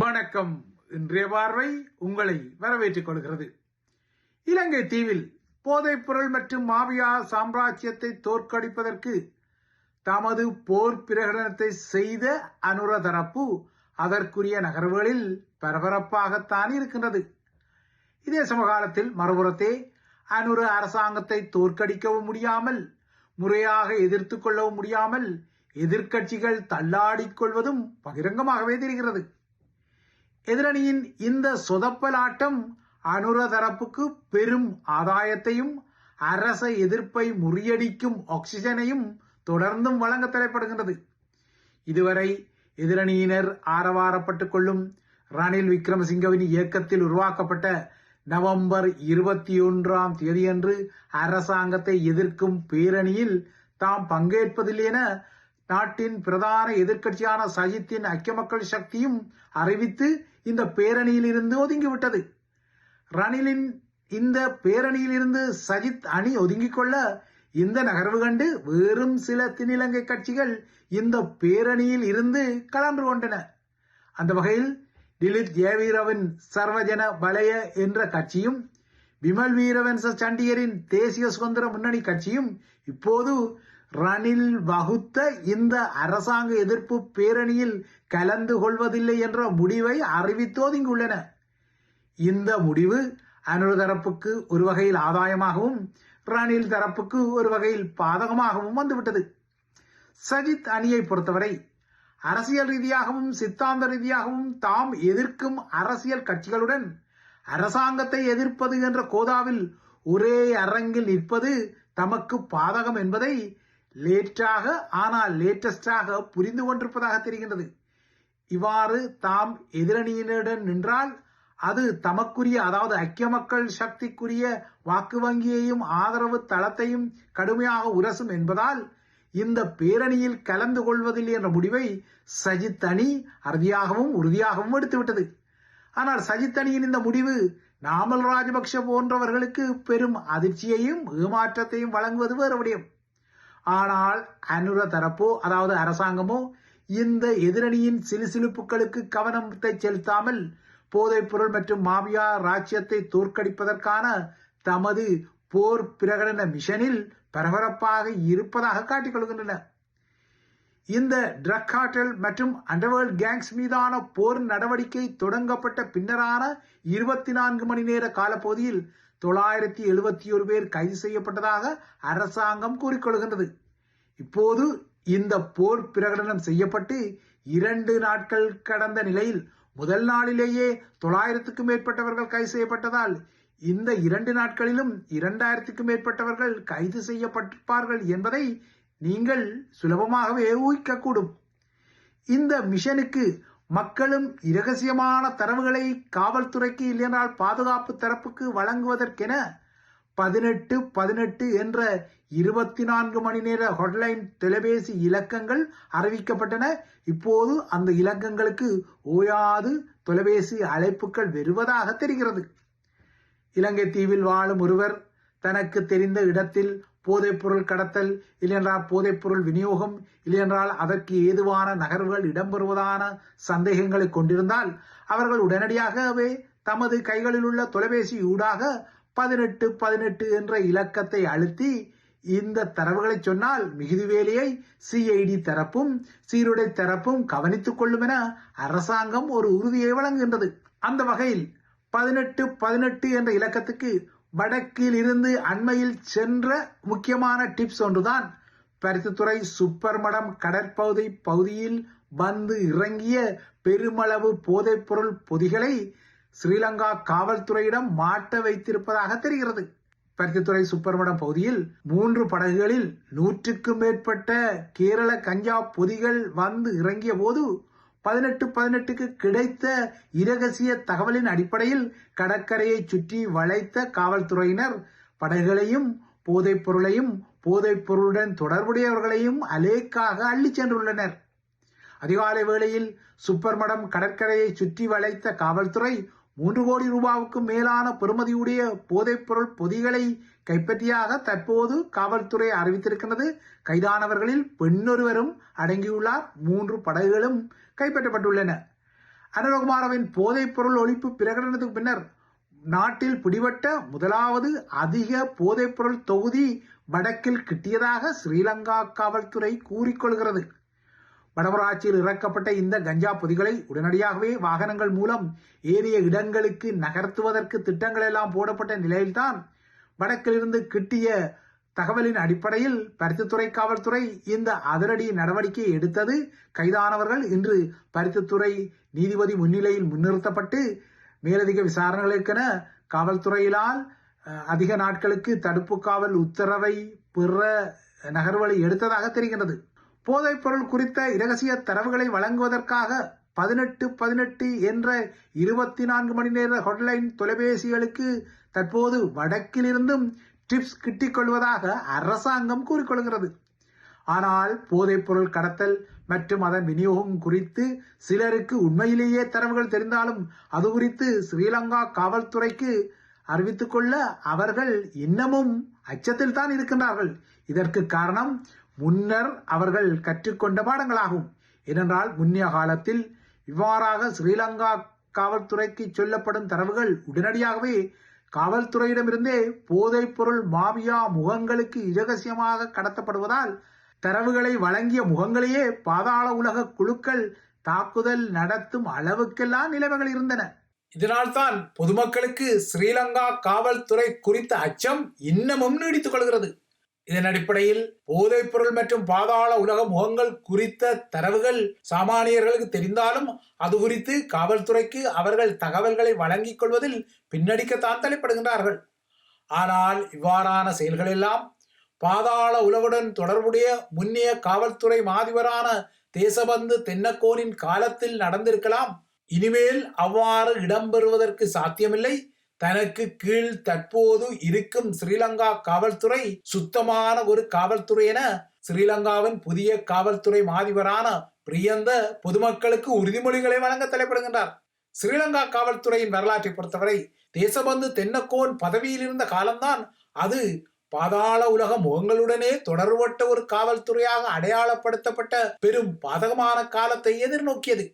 வணக்கம். இன்றைய பார்வை உங்களை வரவேற்றுக் கொள்கிறது. இலங்கை தீவில் போதைப்பொருள் மற்றும் மாவியா சாம்ராஜ்யத்தை தோற்கடிப்பதற்கு தமது போர் பிரகடனத்தை செய்த அனுர தரப்பு அதற்குரிய நகர்வுகளில் பரபரப்பாகத்தான் இருக்கின்றது. இதே சமகாலத்தில் மறுபுறத்தே அனுர அரசாங்கத்தை தோற்கடிக்கவும் முடியாமல் முறையாக எதிர்த்து கொள்ளவும் முடியாமல் எதிர்க்கட்சிகள் தள்ளாடிக் கொள்வதும் பகிரங்கமாகவே தெரிகிறது. எதிரணியின் இந்த சொதப்பலாட்டம் அனுர தரப்புக்கு பெரும் ஆதாயத்தையும் அரச எதிர்ப்பை முறியடிக்கும் ஆக்சிஜனையும் தொடர்ந்தும் வழங்க தேவைப்படுகின்றது இதுவரை எதிரணியினர் ஆரவாரப்பட்டுக் கொள்ளும் ரணில் விக்ரமசிங்கவின் இயக்கத்தில் உருவாக்கப்பட்ட நவம்பர் இருபத்தி ஒன்றாம் தேதியன்று அரசாங்கத்தை எதிர்க்கும் பேரணியில் தாம் பங்கேற்பதில்லை என நாட்டின் பிரதான எதிர்க்கட்சியான சஜித்தின் ஐக்கிய மக்கள் சக்தியும் அறிவித்து இந்த பேரணியில் இருந்து ஒதுங்கிவிட்டது. ரணிலின் இந்த பேரணியில் இருந்து சஜித் அணி ஒதுங்கிக் கொள்ள இந்த நகர்வு கண்டு வேறும் சில தென்னிலங்கை கட்சிகள் இந்த பேரணியில் இருந்து கலந்து கொண்டன. அந்த வகையில் டிலித் ஜெயவீரவின் சர்வஜன வலய என்ற கட்சியும் விமல் வீரவன்ச சண்டியரின் தேசிய சுதந்திர முன்னணி கட்சியும் இப்போது ரணில் வகுத்த இந்த அரசாங்க எதிர்ப்பு பேரணியில் கலந்து கொள்வதில்லை என்ற முடிவை அறிவித்தோதிங்குள்ளன இந்த முடிவு அனுர் தரப்புக்கு ஒரு வகையில் ஆதாயமாகவும் ரணில் தரப்புக்கு ஒரு வகையில் பாதகமாகவும் வந்துவிட்டது. சஜித் அணியை பொறுத்தவரை அரசியல் ரீதியாகவும் சித்தாந்த ரீதியாகவும் தாம் எதிர்க்கும் அரசியல் கட்சிகளுடன் அரசாங்கத்தை எதிர்ப்பது என்ற கோதாவில் ஒரே அரங்கில் நிற்பது தமக்கு பாதகம் என்பதை லேட்டாக ஆனால் லேட்டஸ்டாக புரிந்து கொண்டிருப்பதாக தெரிகின்றது. இவ்வாறு தாம் எதிரணியினருடன் நின்றால் அது தமக்குரிய அதாவது ஐக்கிய மக்கள் சக்திக்குரிய வாக்கு வங்கியையும் ஆதரவு தளத்தையும் கடுமையாக உரசும் என்பதால் இந்த பேரணியில் கலந்து கொள்வதில்லை என்ற முடிவை சஜித் அணி அறுதியாகவும் உறுதியாகவும் எடுத்துவிட்டது. ஆனால் சஜித் அணியின் இந்த முடிவு நாமல் ராஜபக்ஷ போன்றவர்களுக்கு பெரும் அதிர்ச்சியையும் ஏமாற்றத்தையும் வழங்குவது வேறு விடயம். ஆனால் அனுர தரப்போ அதாவது அரசாங்கமோ இந்த எதிரணியின் சிலுசிலுப்புகளுக்கு கவனத்தை செலுத்தாமல் போதைப் பொருள் மற்றும் மாவியா ராஜ்யத்தை தோற்கடிப்பதற்கான தமது போர் பிரகடன மிஷனில் பரபரப்பாக இருப்பதாக காட்டிக்கொள்கின்றன. இந்த ட்ரக் கார்டல் மற்றும் அண்டர்வேர்ல்ட் கேங்ஸ் மீதான போர் நடவடிக்கை தொடங்கப்பட்ட பின்னரான இருபத்தி நான்கு மணி நேர காலப்பகுதியில் தொள்ளாயிரத்தி எழுபத்தி ஒரு பேர் கைது செய்யப்பட்டதாக அரசாங்கம் கூறிக்கொள்கின்றது. இப்போது இந்த போர் பிரகடனம் செய்யப்பட்டு இரண்டு நாட்கள் கடந்த நிலையில் முதல் நாளிலேயே தொள்ளாயிரத்துக்கும் மேற்பட்டவர்கள் கைது செய்யப்பட்டதால் இந்த இரண்டு நாட்களிலும் இரண்டாயிரத்துக்கும் மேற்பட்டவர்கள் கைது செய்யப்பட்டிருப்பார்கள் என்பதை நீங்கள் சுலபமாகவே ஊகிக்கக்கூடும். இந்த மிஷனுக்கு மக்களும் இரகசியமான தரவுகளை காவல்துறைக்கு இல்லையென்றால் பாதுகாப்பு தரப்புக்கு வழங்குவதற்கென பதினெட்டு பதினெட்டு என்ற இருபத்தி நான்கு மணி நேர ஹொட்லைன் தொலைபேசி இலக்கங்கள் அறிவிக்கப்பட்டன. இப்போது அந்த இலக்கங்களுக்கு ஓயாது தொலைபேசி அழைப்புகள் வருவதாக தெரிகிறது. இலங்கை தீவில் வாழும் ஒருவர் தனக்கு தெரிந்த இடத்தில் போதைப்பொருள் கடத்தல் இல்லையென்றால் போதைப்பொருள் விநியோகம் இல்லையென்றால் அதற்கு ஏதுவான நகர்வுகள் இடம்பெறுவதான சந்தேகங்களை கொண்டிருந்தால் அவர்கள் உடனடியாகவே தமது கைகளில் உள்ள தொலைபேசி ஊடாக பதினெட்டு பதினெட்டு என்ற இலக்கத்தை அழுத்தி இந்த தரவுகளை சொன்னால் மிகுதி வேலையை சிஐடி தரப்பும் சீருடை தரப்பும் கவனித்துக் கொள்ளும் என அரசாங்கம் ஒரு உறுதியை வழங்குகின்றது. அந்த வகையில் பதினெட்டு பதினெட்டு என்ற இலக்கத்துக்கு வடக்கில் இருந்து அண்மையில் சென்ற முக்கியமான டிப்ஸ் ஒன்றுதான். பருத்தித்துறை சுப்பர்மடம் கடற்பகுதி பகுதியில் வந்து இறங்கிய பெருமளவு போதைப்பொருள் பொதிகளை ஸ்ரீலங்கா காவல்துறையிடம் மாட்ட வைத்திருப்பதாக தெரிகிறது. பருத்தித்துறை சுப்பர்மடம் பகுதியில் மூன்று படகுகளில் நூற்றுக்கும் மேற்பட்ட கேரள கஞ்சா பொதிகள் வந்து இறங்கிய போது பதினெட்டு பதினெட்டுக்கு கிடைத்த இரகசிய தகவலின் அடிப்படையில் கடற்கரையை சுற்றி வளைத்த காவல்துறையினர் படகுகளையும் போதைப் பொருளையும் போதைப் பொருளுடன் தொடர்புடையவர்களையும் அலேக்காக அள்ளிச் சென்றுள்ளனர். அதிகாலை வேளையில் சுப்பர்மடம் கடற்கரையை சுற்றி வளைத்த காவல்துறை மூன்று கோடி ரூபாவுக்கும் மேலான பெறுமதியுடைய போதைப்பொருள் பொதிகளை கைப்பற்றியாக தற்போது காவல்துறை அறிவித்திருக்கிறது. கைதானவர்களில் பெண்ணொருவரும் அடங்கியுள்ளார். மூன்று படகுகளும் கைப்பற்றப்பட்டுள்ளன. அனுரகுமாரவின் போதைப் பொருள் ஒழிப்பு பிரகடனத்துக்கு பின்னர் நாட்டில் பிடிபட்ட முதலாவது அதிக போதைப் பொருள் தொகுதி வடக்கில் கிட்டியதாக ஸ்ரீலங்கா காவல்துறை கூறிக்கொள்கிறது. வடமராட்சியில் இறக்கப்பட்ட இந்த கஞ்சா பொதிகளை உடனடியாகவே வாகனங்கள் மூலம் ஏறிய இடங்களுக்கு நகர்த்துவதற்கு திட்டங்கள் எல்லாம் போடப்பட்ட நிலையில்தான் வடக்கிலிருந்து கிட்டிய தகவலின் அடிப்படையில் பருத்தித்துறை காவல்துறை இந்த அதிரடி நடவடிக்கை எடுத்தது. கைதானவர்கள் இன்று பருத்தித்துறை நீதிபதி முன்னிலையில் முன்னிறுத்தப்பட்டு மேலதிக விசாரணைகளுக்கென காவல்துறையினால் அதிக நாட்களுக்கு தடுப்பு காவல் உத்தரவை பெற நகர்வுகளை எடுத்ததாக தெரிகிறது போதைப்பொருள் குறித்த இரகசிய தரவுகளை வழங்குவதற்காக பதினெட்டு பதினெட்டு என்ற இருபத்தி நான்கு மணி நேர ஹொட்லைன் தொலைபேசிகளுக்கு தற்போது வடக்கிலிருந்தும் டிப்ஸ் கிட்டிக்கொள்வதாக அரசாங்கம் கூறிக்கொள்கிறது. ஆனால் போதைப்பொருள் கடத்தல் மற்றும் அதன் விநியோகம் குறித்து சிலருக்கு உண்மையிலேயே தரவுகள் தெரிந்தாலும் அது குறித்து ஸ்ரீலங்கா காவல்துறைக்கு அறிவித்துக் கொள்ள அவர்கள் இன்னமும் அச்சத்தில் தான் இருக்கின்றார்கள். இதற்கு காரணம் முன்னர் அவர்கள் கற்றுக்கொண்ட பாடங்களாகும். ஏனென்றால் முன்னைய காலத்தில் இவ்வாறாக ஸ்ரீலங்கா காவல்துறைக்கு சொல்லப்படும் தரவுகள் உடனடியாகவே காவல்துறையிடமிருந்தே போதைப் பொருள் மாபியா முகங்களுக்கு இரகசியமாக கடத்தப்படுவதால் தரவுகளை வழங்கிய முகங்களையே பாதாள உலக குழுக்கள் தாக்குதல் நடத்தும் அளவுக்கெல்லாம் நிலைமைகள் இருந்தன. இதனால்தான் பொதுமக்களுக்கு ஸ்ரீலங்கா காவல்துறை குறித்த அச்சம் இன்னமும் நீடித்துக் கொள்கிறது. இதன் அடிப்படையில் போதைப் பொருள் மற்றும் பாதாள உலக முகங்கள் குறித்த தரவுகள் சாமானியர்களுக்கு தெரிந்தாலும் அது குறித்து காவல்துறைக்கு அவர்கள் தகவல்களை வழங்கிக் கொள்வதில் பின்னடிக்கத்தான் தலைப்படுகின்றார்கள் ஆனால் இவ்வாறான செயல்களெல்லாம் பாதாள உலகுடன் தொடர்புடைய முன்னைய காவல்துறை மாதிபரான தேசபந்து தென்னக்கோனின் காலத்தில் நடந்திருக்கலாம். இனிமேல் அவ்வாறு இடம்பெறுவதற்கு சாத்தியமில்லை. தனக்கு கீழ் தற்போது இருக்கும் ஸ்ரீலங்கா காவல்துறை சுத்தமான ஒரு காவல்துறை என ஸ்ரீலங்காவின் புதிய காவல்துறை மாதிபரான பிரியந்த பொதுமக்களுக்கு உறுதிமொழிகளை வழங்க தலைப்படுகின்றார். ஸ்ரீலங்கா காவல்துறையின் வரலாற்றை பொறுத்தவரை தேசபந்து தென்னக்கோன் பதவியில் இருந்த காலம்தான் அது பாதாள உலக முகங்களுடனே தொடர்பட்ட ஒரு காவல்துறையாக அடையாளப்படுத்தப்பட்ட பெரும் பாதகமான காலத்தை எதிர்நோக்கியது.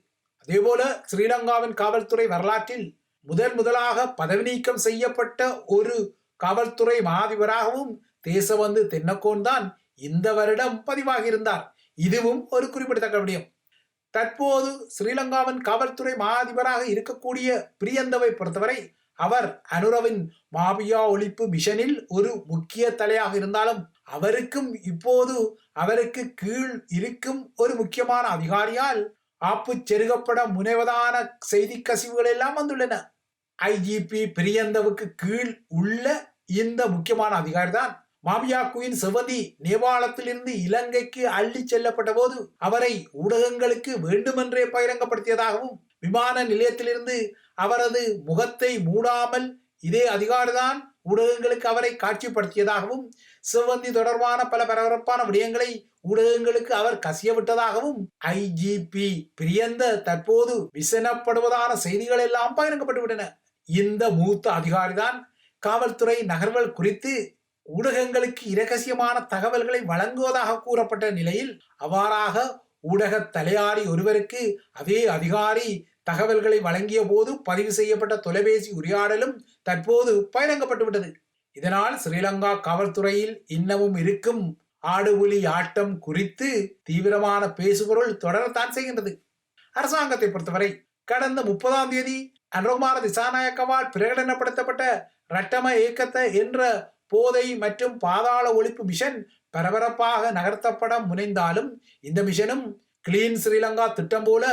அதேபோல ஸ்ரீலங்காவின் காவல்துறை வரலாற்றில் முதன் முதலாக பதவி நீக்கம் செய்யப்பட்ட ஒரு காவல்துறை மாதிபராகவும் தேசபந்து தென்னக்கோன் தான் இந்த வருடம் பதிவாகியிருந்தார் இதுவும் ஒரு குறிப்பிடத்தக்க விடயம். தற்போது ஸ்ரீலங்காவின் காவல்துறை மாதிபராக இருக்கக்கூடிய பிரியந்தவை பொறுத்தவரை அவர் அனுரவின் மாபியா ஒழிப்பு மிஷனில் ஒரு முக்கிய தலையாக இருந்தாலும் அவருக்கும் இப்போது அவருக்கு கீழ் இருக்கும் ஒரு முக்கியமான அதிகாரியால் ஆப்பு செருகப்பட முனைவதான செய்தி கசிவுகள் எல்லாம் வந்துள்ளன. ஐஜிபி பிரியந்தவுக்கு கீழ் உள்ள இந்த முக்கியமான அதிகாரி தான் மாமியா குயின் செவந்தி நேபாளத்திலிருந்து இலங்கைக்கு அள்ளி செல்லப்பட்ட போது அவரை ஊடகங்களுக்கு வேண்டுமென்றே பகிரங்கப்படுத்தியதாகவும் விமான நிலையத்திலிருந்து அவரது முகத்தை மூடாமல் இதே அதிகாரிதான் ஊடகங்களுக்கு அவரை காட்சிப்படுத்தியதாகவும் சிவந்தி தொடர்பான பல பரபரப்பான விடயங்களை ஊடகங்களுக்கு அவர் கசிய விட்டதாகவும் ஐஜிபி பிரியந்த தற்போது விசனப்படுவதான செய்திகள் எல்லாம் பகிரங்கப்பட்டு விட்டன இந்த மூத்த அதிகாரிதான். காவல்துறை நகர்வல் குறித்து ஊடகங்களுக்கு இரகசியமான தகவல்களை வழங்குவதாக கூறப்பட்ட நிலையில் அவ்வாறாக ஊடக தலையாரி ஒருவருக்கு அதே அதிகாரி தகவல்களை வழங்கிய போது பதிவு செய்யப்பட்ட தொலைபேசி உரையாடலும் தற்போது பகிரங்கப்பட்டுவிட்டது இதனால் ஸ்ரீலங்கா காவல்துறையில் இன்னமும் இருக்கும் ஆடுபுலி ஆட்டம் குறித்து தீவிரமான பேசுபொருள் தொடரத்தான் செய்கின்றது. அரசாங்கத்தை பொறுத்தவரை கடந்த முப்பதாம் தேதி அனுகுமார திசாநாயக்கவால் பிரகடனப்படுத்தப்பட்ட ரட்டம இயக்கத்தை என்ற போதை மற்றும் பாதாள ஒழிப்பு மிஷன் பரபரப்பாக நகர்த்தப்பட முனைந்தாலும் இந்த மிஷனும் கிளீன் ஸ்ரீலங்கா திட்டம் போல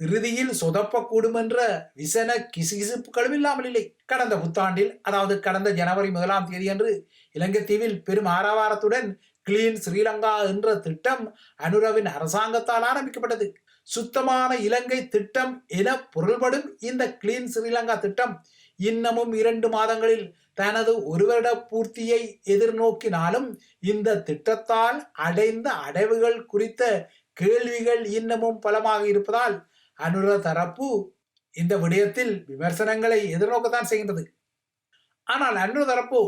இறுதியில் சொதப்பக்கூடும் என்ற விசன கிசுகிசுப்புகளும் இல்லாமல் இல்லை. கடந்த புத்தாண்டில் அதாவது கடந்த ஜனவரி முதலாம் தேதி அன்று இலங்கை தீவில் பெரும் ஆரவாரத்துடன் கிளீன் ஸ்ரீலங்கா என்ற திட்டம் அனுரவின் அரசாங்கத்தால் ஆரம்பிக்கப்பட்டது. சுத்தமான இலங்கை திட்டம் என பொருள்படும் இந்த கிளீன் ஸ்ரீலங்கா திட்டம் இன்னமும் இரண்டு மாதங்களில் தனது ஒரு வருட பூர்த்தியை எதிர்நோக்கினாலும் இந்த திட்டத்தால் அடைந்த அடைவுகள் குறித்த கேள்விகள் இன்னமும் பலமாக இருப்பதால் அனுர தரப்பு இந்த விடயத்தில் விமர்சனங்களை எதிர்நோக்கத்தான் செய்கின்றது. ஆனால் அன்று தரப்பு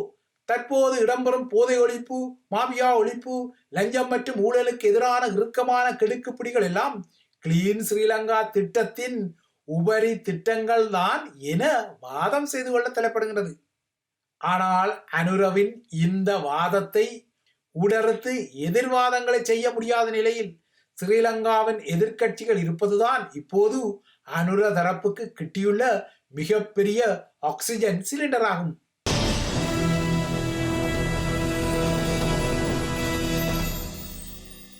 தற்போது இடம்பெறும் போதை ஒழிப்பு மாபியா ஒழிப்பு லஞ்சம் மற்றும் ஊழலுக்கு எதிரான இறுக்கமான கெடுக்குப்பிடிகள் எல்லாம் கிளீன் ஸ்ரீலங்கா திட்டத்தின் உபரி திட்டங்கள் தான் என வாதம் செய்து கொள்ள தலைப்படுகிறது ஆனால் அனுரவின் இந்த வாதத்தை உடறுத்து எதிர்வாதங்களை செய்ய முடியாத நிலையில் ஸ்ரீலங்காவின் எதிர்க்கட்சிகள் இருப்பதுதான் இப்போது அனுர தரப்புக்கு கிட்டியுள்ள மிகப்பெரிய ஆக்சிஜன் சிலிண்டர் ஆகும்